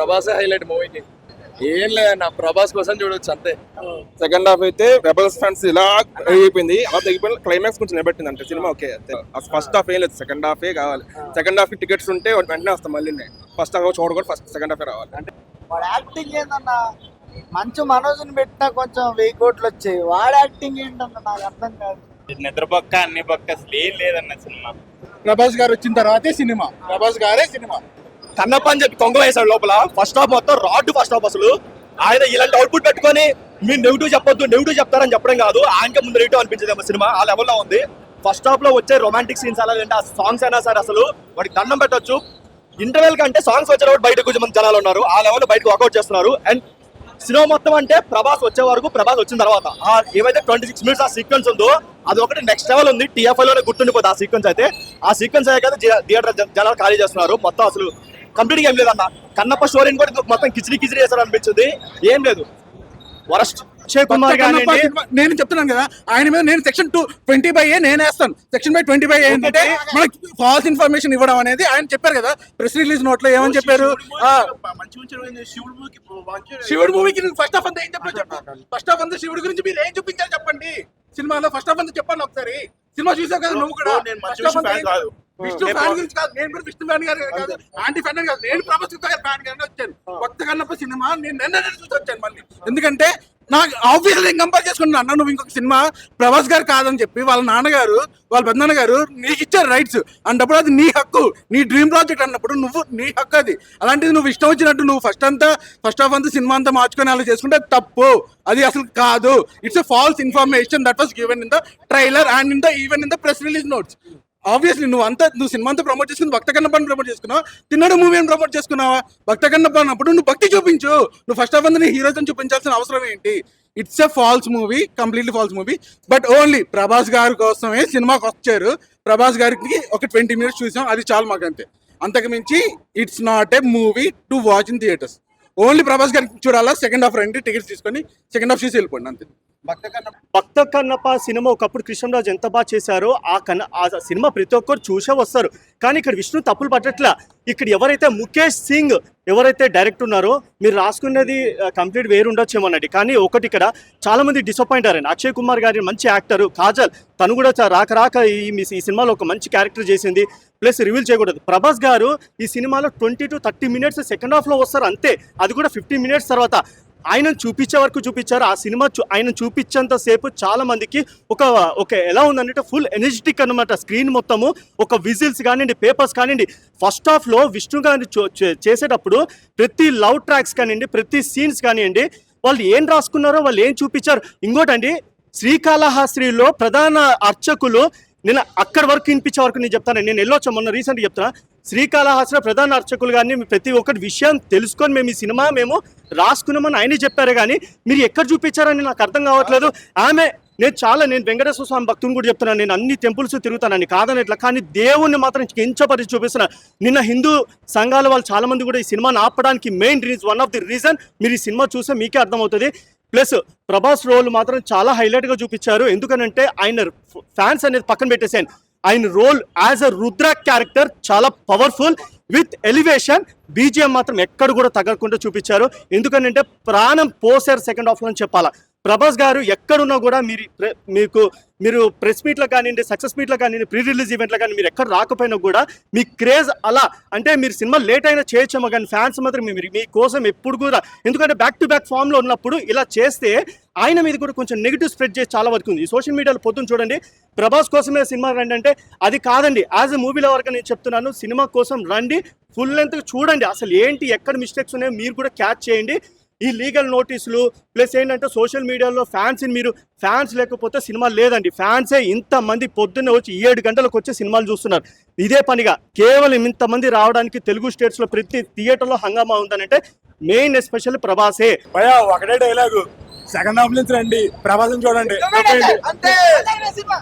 ప్రభాసే highlight మూవీకి ఏం లేదన్న ప్రభాస్ కోసం చూడొచ్చు అంతే. సెకండ్ హాఫ్ అయితే రెబల్స్ ఫ్యాన్స్ ఇలా అయిపోయింది. అలా తగ్గిపోయిన క్లైమాక్స్ కొంచెం నిలబెట్టింది అంటే సినిమా ఓకే. ఫస్ట్ హాఫ్ ఏం లేదు. సెకండ్ హాఫే కావాలి. సెకండ్ హాఫ్ టికెట్స్ ఉంటే వెంటనే వస్తాం మళ్ళీ ఫస్ట్ హాఫ్ చూడకూడదు ఫస్ట్ సెకండ్ హాఫే రావాలి. వాడు యాక్టింగ్ ఏందన్నా? మంచు మనోజ్ని పెట్టినా కొంచెం వెయ్యి కోట్లు వచ్చాయి. వాడు యాక్టింగ్ ఏంటన్న? నాకు అర్థం కాదు. నిద్ర పక్క అన్ని పక్క అసలు ఏం లేదన్న సినిమా. ప్రభాస్ గారు వచ్చిన తర్వాతే సినిమా. ప్రభాస్ గారే సినిమా. కన్నప్ప అని చెప్పి కొంగ వేశాడు లోపల. ఫస్ట్ హాఫ్ మొత్తం రాడ్ ఫస్ట్ హాఫ్ అసలు. ఆయన ఇలాంటి అవుట్పుట్ పెట్టుకొని మీరు నెగిటివ్ చెప్పొద్దు నెగిటివ్ చెప్తారని చెప్పడం కాదు. ఆయనకే ముందు నెగిటివ్ అనిపించింది ఏమో సినిమా. ఆ లెవెల్లో ఉంది. ఫస్ట్ హాఫ్లో వచ్చే రొమాంటిక్ సీన్స్ అలా అంటే ఆ సాంగ్స్ అయినా సరే అసలు వాడికి దండం పెట్టొచ్చు. ఇంటర్వెల్ కంటే సాంగ్స్ వచ్చే బయట కొంచెం మంది జనాలు ఉన్నారు. ఆ లెవెల్ బయటకు వర్కౌట్ చేస్తున్నారు. అండ్ సినిమా మొత్తం అంటే ప్రభాస్ వచ్చే వరకు ప్రభాస్ వచ్చిన తర్వాత ఆ ఏవైతే ట్వంటీ సిక్స్ మినిట్స్ ఆ సీక్వెన్స్ ఉందో అది ఒకటి నెక్స్ట్ లెవెల్ ఉంది. టీఎఫ్ఐ లోనే గుర్తుండిపోతుంది ఆ సీక్వెన్స్ అయితే. ఆ సీక్వెన్స్ అయ్యాక థియేటర్ జనాలు ఖాళీ చేస్తున్నారు. మొత్తం అసలు కంప్లీట్ ఏం లేదన్న. కన్నప్ప స్టోరీని కూడా మొత్తం కిచిడి కిచిడి చేశారు అనిపించింది ఏం లేదు. వరస్ట్. అక్షయ్ కుమార్ నేను చెప్తున్నాను కదా ఆయన మీద నేను section two twenty by A నేను వేస్తాను. సెక్షన్ బై ట్వంటీ బై ఏంటంటే మనకి ఫాల్స్ ఇన్ఫర్మేషన్ ఇవ్వడం అనేది ఆయన చెప్పారు కదా ప్రెస్ రిలీజ్ నోట్లో ఏమని చెప్పారు? ఆ, శివుడు మూవీకి ఫస్ట్ హాఫ్ అంతా ఏం చెప్పారు చెప్పు. ఫస్ట్ హాఫ్ అంతా శివుడి గురించి మీరు ఏం చూపించారు చెప్పండి. సినిమాలో ఫస్ట్ హాఫ్ అంతా చెప్పండి ఒకసారి. సినిమా చూసావు కదా నువ్వు కూడా. విష్ణు ఫ్యాన్ గురించి కాదు నేను కూడా విష్ణు ఫ్యాన్ గారు కాదు. ఆంటీ ఫ్యాన్ కాదు. నేను ప్రభాస్ గారి ఫ్యాన్ వచ్చాను. భక్త కన్నప్ప సినిమా నేను నిన్న చూసి వచ్చాను మళ్ళీ. ఎందుకంటే నాకు ఆబ్వియస్లీ నేను కంపేర్ చేసుకున్నాను అన్న నువ్వు ఇంకొక సినిమా ప్రభాస్ గారు కాదని చెప్పి వాళ్ళ నాన్నగారు వాళ్ళ పెద్దనాన్న గారు నీకు ఇచ్చారు రైట్స్ అన్నప్పుడు అది నీ హక్కు. నీ డ్రీమ్ ప్రాజెక్ట్ అన్నప్పుడు నువ్వు నీ హక్కు అది. అలాంటిది నువ్వు ఇష్టం వచ్చినట్టు నువ్వు ఫస్ట్ అంతా ఫస్ట్ హాఫ్ అంతా సినిమా అంతా మార్చుకొని అలా చేసుకుంటే తప్పు. అది అసలు కాదు. It's a false information that was given in the trailer and in the even in the press release notes obviously నువ్వు అంతా నువ్వు సినిమా అంతా ప్రమోట్ చేసుకుని భక్త కన్నప్పని ప్రమోట్ చేసుకున్నావు? తిన్నడు మూవీ ఏం ప్రమోట్ చేసుకున్నావా? భక్త కన్నప్ప అన్నప్పుడు నువ్వు భక్తి చూపించు. నువ్వు ఫస్ట్ ఆఫ్ ఆల్ నీ హీరోతో చూపించాల్సిన అవసరం ఏంటి? It's a false movie completely false movie but only Prabhas గారి కోసమే సినిమాకి వచ్చారు. ప్రభాస్ గారికి ఒక ట్వంటీ మినిట్స్ చూసాం. అది చాలు మాకు అంతే అంతకు మించి it's not a movie to watch in theatres only Prabhas గారికి చూడాలా? సెకండ్ హాఫ్ రండి టికెట్స్ తీసుకొని సెకండ్ హాఫ్ చూసి వెళ్ళిపోండి అంతే. భక్త కన్నప్ప సినిమా ఒకప్పుడు కృష్ణరాజు ఎంత బాగా చేశారో ఆ కన్న ఆ సినిమా ప్రతి ఒక్కరు చూసే వస్తారు. కానీ ఇక్కడ విష్ణు తప్పులు పట్టట్లా ఇక్కడ ఎవరైతే ముఖేష్ సింగ్ ఎవరైతే డైరెక్ట్ ఉన్నారో మీరు రాసుకునేది కంప్లీట్ వేరు కానీ ఒకటి ఇక్కడ చాలా మంది డిసప్పాయింట్ అయ్యారు అక్షయ్ కుమార్ గారి మంచి యాక్టర్ కాజల్ తను కూడా రాక రాక ఈ ఈ సినిమాలో ఒక మంచి క్యారెక్టర్ చేసింది. ప్లస్ రివీల్ చేయకూడదు. ప్రభాస్ గారు ఈ సినిమాలో twenty two thirty minutes second హాఫ్లో వస్తారు అంతే. అది కూడా ఫిఫ్టీ మినిట్స్ తర్వాత. ఆయన చూపించే వరకు చూపించారు. ఆ సినిమా చూ- ఆయన చూపించేంత సేపు చాలా మందికి ఒక ఒక ఎలా ఉందంటే ఫుల్ ఎనర్జెటిక్ అనమాట స్క్రీన్ మొత్తము. ఒక విజిల్స్ కానివ్వండి పేపర్స్ కానివ్వండి. ఫస్ట్ హాఫ్లో విష్ణు గారిని చూ- చే- చేసేటప్పుడు ప్రతి లవ్ ట్రాక్స్ కానివ్వండి ప్రతి సీన్స్ కానివ్వండి వాళ్ళు ఏం రాసుకున్నారో వాళ్ళు ఏం చూపించారు. ఇంకోటండి శ్రీకాళహస్త్రిలో ప్రధాన అర్చకులు నేను అక్కడి వరకు వినిపించే వరకు నేను చెప్తాను. నేను వెళ్ళొచ్చా మొన్న రీసెంట్గా చెప్తున్నా. శ్రీకాళహస్తిలో ప్రధాన అర్చకులు కానీ ప్రతి ఒక్కటి విషయం తెలుసుకొని మేము ఈ సినిమా మేము రాసుకున్నామని ఆయనే చెప్పారు కానీ మీరు ఎక్కడ చూపించారని నాకు అర్థం కావట్లేదు. ఆమె నేను చాలా నేను వెంకటేశ్వర స్వామి భక్తుని కూడా చెప్తున్నాను నేను అన్ని టెంపుల్స్ తిరుగుతానని కాదని ఇట్లా కానీ దేవుణ్ణి మాత్రం కించపరిచి చూపిస్తున్నా. నిన్న హిందూ సంఘాల వాళ్ళు చాలా మంది కూడా ఈ సినిమాని ఆపడానికి main reason one of the reason మీరు ఈ సినిమా చూస్తే మీకే అర్థమవుతుంది. ప్లస్ ప్రభాస్ రోల్ మాత్రం చాలా హైలైట్గా చూపించారు. ఎందుకనంటే ఆయన ఫ్యాన్స్ అనేది పక్కన పెట్టేసాను ఆయన role as a Rudra character చాలా పవర్ఫుల్ విత్ ఎలివేషన్. బీజిఎం మాత్రం ఎక్కడ కూడా తగ్గకుండా చూపించారు. ఎందుకంటే ప్రాణం పోసారు సెకండ్ హాఫ్లో అని చెప్పాలా. ప్రభాస్ గారు ఎక్కడున్నా కూడా మీరు ప్ర- మీకు మీరు ప్రెస్ మీట్లో కానివ్వండి సక్సెస్ మీట్లో కానివ్వండి ప్రీ రిలీజ్ ఈవెంట్లో కానీ మీరు ఎక్కడ రాకపోయినా కూడా మీ క్రేజ్ అలా అంటే మీరు సినిమా లేట్ అయినా చేయొచ్చేమో కానీ ఫ్యాన్స్ మాత్రం మీ కోసం ఎప్పుడు కూడా ఎందుకంటే బ్యాక్ టు బ్యాక్ ఫామ్లో ఉన్నప్పుడు ఇలా చేస్తే ఆయన మీద కూడా కొంచెం నెగిటివ్ స్ప్రెడ్ చేసి చాలా వరకు ఉంది. ఈ సోషల్ మీడియాలో పొద్దున్న చూడండి ప్రభాస్ కోసమే సినిమా రండి అంటే అది కాదండి. యాజ్ ఎ మూవీలో వరకు నేను చెప్తున్నాను సినిమా కోసం రండి ఫుల్ లెంత్ చూడండి. అసలు ఏంటి ఎక్కడ మిస్టేక్స్ ఉన్నాయో మీరు కూడా క్యాచ్ చేయండి. ఈ లీగల్ నోటీసులు ప్లస్ ఏంటంటే సోషల్ మీడియాలో ఫ్యాన్స్ మీరు ఫ్యాన్స్ లేకపోతే సినిమా లేదండి. ఫ్యాన్సే ఇంతమంది పొద్దున్నే వచ్చి ఏడు గంటలకు వచ్చి సినిమాలు చూస్తున్నారు. ఇదే పనిగా కేవలం ఇంతమంది రావడానికి తెలుగు స్టేట్స్లో ప్రతి థియేటర్లో హంగామా ఉందనంటే మెయిన్ ఎస్పెషల్ ప్రభాసే. భయా ఒకటే డైలాగు సెకండ్ హాఫ్ నుంచి రండి. ప్రభాసం చూడండి. అంతే.